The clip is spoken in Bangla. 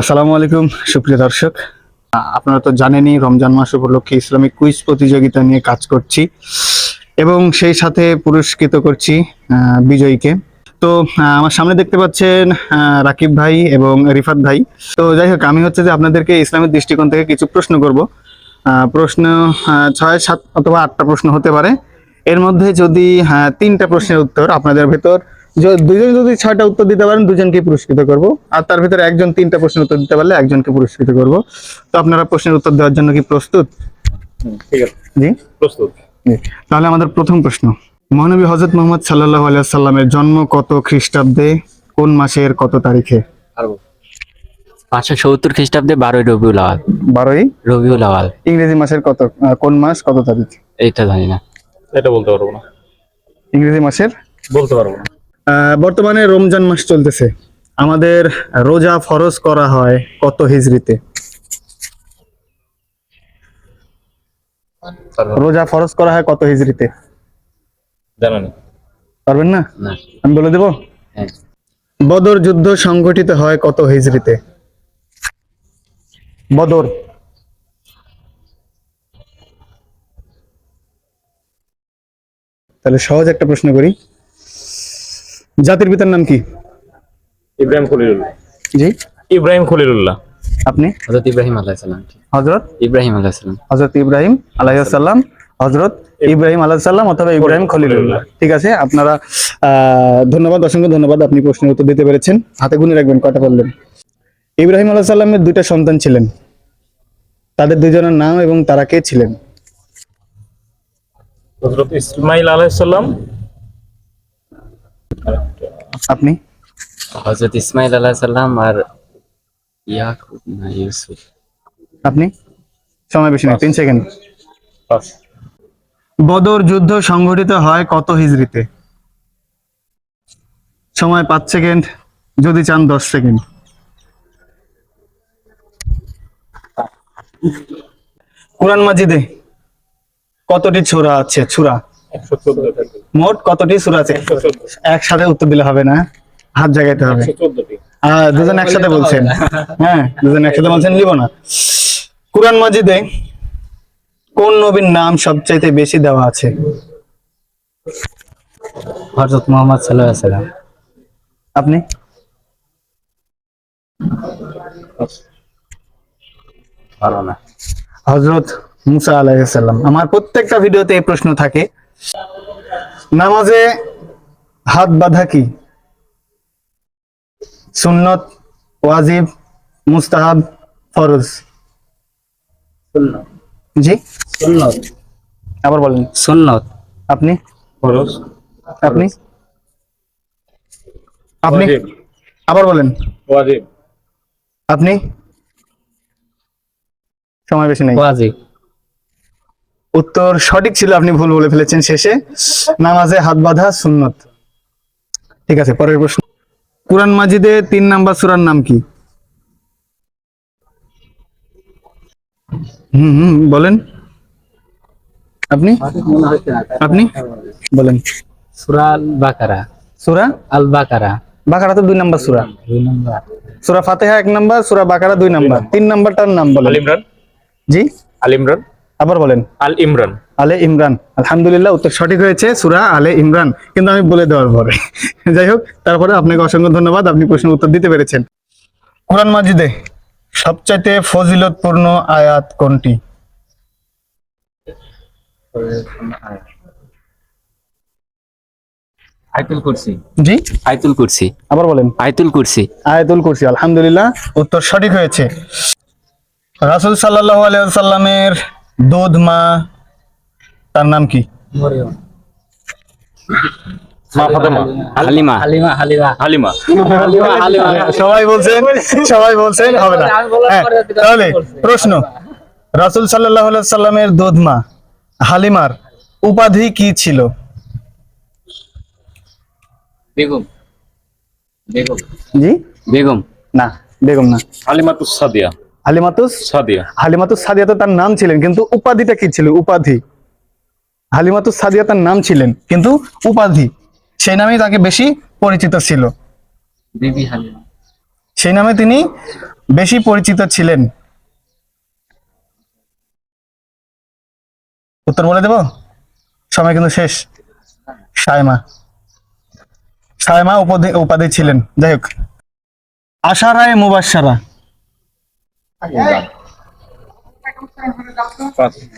আসসালামু আলাইকুম, সুপ্রিয় দর্শক। আপনারা তো জানেনই রমজান মাস উপলক্ষে ইসলামিক কুইজ প্রতিযোগিতা নিয়ে কাজ করছি এবং সেই সাথে পুরস্কৃত করছি বিজয়ীকে। তো আমার সামনে দেখতে পাচ্ছেন রাকিব ভাই এবং রিফাত ভাই। তো, যাই হোক, আমি হচ্ছে যে আপনাদেরকে ইসলামের দৃষ্টিকোণ থেকে কিছু প্রশ্ন করব। প্রশ্ন ছয়, সাত অথবা আটটা প্রশ্ন হতে পারে। এর মধ্যে যদি তিনটা প্রশ্নের উত্তর আপনাদের ভেতর দুজন যদি ছয়টা উত্তর দিতে পারেন দুজনকে পুরস্কৃত করব। আর তার ভিতরে একজন তিনটা প্রশ্নের উত্তর দিতে পারলে একজনকে পুরস্কৃত করব। তো আপনারা প্রশ্নের উত্তর দেওয়ার জন্য কি প্রস্তুত? ঠিক আছে। জি? প্রস্তুত। জি। তাহলে আমাদের প্রথম প্রশ্ন। মহানবী হজরত মোহাম্মদ সাল্লাহ আলিয়াল্লামের জন্ম কত খ্রিস্টাব্দে? কোন মাসের কত তারিখে? পাঁচশো সত্তর খ্রিস্টাব্দে বারোই রবিউল আওয়াল। বারোই? রবিউল আওয়াল। ইংরেজি মাসের কত কোন মাস কত তারিখ? এইটা জানি না। এটা বলতে পারব না। ইংরেজি মাসের? বলতে পারব না। বর্তমানে রমজান মাস চলতেছে। আমাদের রোজা ফরজ করা হয় কত না। রোজা ফরজ করা হয় কত জানো না। পারবেন না? আমি বলে দেব? হ্যাঁ। বদর যুদ্ধ সংঘটিত হয় কত হিজরিতে বদর। তাহলে সহজ একটা প্রশ্ন করি। জাতির পিতার নাম কি? ইব্রাহিম খলিলুল্লাহ। জি। ইব্রাহিম খলিলুল্লাহ। আপনি? হজরত ইব্রাহিম আলাইসাল্লাম হজরত ইব্রাহিম আলাইসাল্লাম হজরত ইব্রাহিম আলাইসাল্লাম হজরত ইব্রাহিম আলাইসাল্লাম অথবা ইব্রাহিম খলিলুল্লাহ। ঠিক আছে আপনারা আহ, ধন্যবাদ অসংখ্য ধন্যবাদ আপনি প্রশ্নের উত্তর দিতে পেরেছেন। হাতে গুনে রাখবেন কটা বললেন? ইব্রাহিম আলাইসাল্লামের দুইটা সন্তান ছিলেন। তাদের দুজনের নাম এবং তারা কে ছিলেন? হযরত ইসমাইল আলাইহিস সালাম আপনি? হজরত ইসমাইল আলাইসাল্লাম আর ইয়াকুব না ইউসুফ। আপনি? সময় বেশি নেই তিন সেকেন্ড। পাস বদর যুদ্ধ সংঘটিত হয় কত হিজরিতে সময় পাঁচ সেকেন্ড যদি চান দশ সেকেন্ড। কোরআন মাজিদে কতটি ছোরা আছে? ছুরা। একশো চোদ্দ মোট কতটি ছুরা আছে? একসাথে উত্তর দিলে হবে না। হাত জাগাইতে হবে। আহ, দুজন একসাথে বলছেন। হ্যাঁ দুজন একসাথে বলছেন লিব না। কোরআন মাজিদে কোন নবীর নাম সবচাইতে বেশি দেওয়া আছে? হজরত মোহাম্মদ সাল্লাম আপনি? পারো না। হজরত মুসা আলাইসাল্লাম আমার প্রত্যেকটা ভিডিওতে এই প্রশ্ন থাকে। নামাজে হাত বাঁধা কি? সুন্নত ওয়াজিব মুস্তাহাব ফরজ। জি? সুন্নত। আবার বলেন। সুন্নত। আপনি? খরচ আপনি? আপনি? আবার বলেন। ওয়াজিব। আপনি? সময় বেশি নেই। ওয়াজিব। উত্তর সঠিক ছিল আপনি ভুল বলে ফেলেছেন শেষে। নামাজে হাত বাঁধা সুন্নত। ঠিক আছে পরের প্রশ্ন। কুরআন মাজিদে তিন নাম্বার সূরার নাম কি? হুম হুম বলেন। আপনি? আপনি? বলেন। সুরা আল বাকারা সুরা? আল বাকারা বাকারা তো দুই নাম্বার সুরা। দুই নম্বর। সুরা ফাতিহা এক নাম্বার সুরা বাকারা দুই নাম্বার। তিন নাম্বারটার নাম বলেন। আল ইমরান। জি? আল ইমরান। আবার বলেন। আল ইমরান। আলে ইমরান। আলহামদুলিল্লাহ উত্তর সঠিক হয়েছে সুরা আলে ইমরান। কিন্তু আমি বলে দেওয়ার পরে। যাই হোক তারপরে আপনাকে অসংখ্য ধন্যবাদ আপনি প্রশ্নের উত্তর দিতে পেরেছেন। কোরআন মাজিদে সবচাইতে ফজিলতপূর্ণ আয়াত কোনটি? আয়তুল কুরসি। জি? আয়তুল কুরসি। আবার বলেন। আয়তুল কুরসি। আয়াতুল কুরসি আলহামদুলিল্লাহ উত্তর সঠিক হয়েছে। রাসূল সাল্লাল্লাহু আলাইহি সাল্লামের দুধ মা তার নাম কি? সবাই বলছেন সবাই বলছেন হবে না। হ্যাঁ, তাহলে প্রশ্ন। রাসূল সাল্লাল্লাহু সাল্লামের দুধ মা হালিমার উপাধি কি ছিল? বেগম। বেগম। জি? বেগম। না বেগম না। হালিমাতুস সাদিয়া। হালিমাতুস? সাদিয়া। হালিমাতুস সাদিয়া তো তার নাম ছিলেন কিন্তু উপাধিটা কি ছিল? উপাধি। হালিমাতুস সাদিয়া তার নাম ছিলেন কিন্তু উপাধি। সেই নামেই তাকে বেশি পরিচিত ছিল। বিবি হালিমা। সেই নামে তিনি বেশি পরিচিত ছিলেন। উত্তর বলে দেব? সময় কিন্তু শেষ। সায়মা। সায়মা উপাধি উপাধি ছিলেন। যাই হোক। আশা রায় মুবাসারা Exato. Fácil.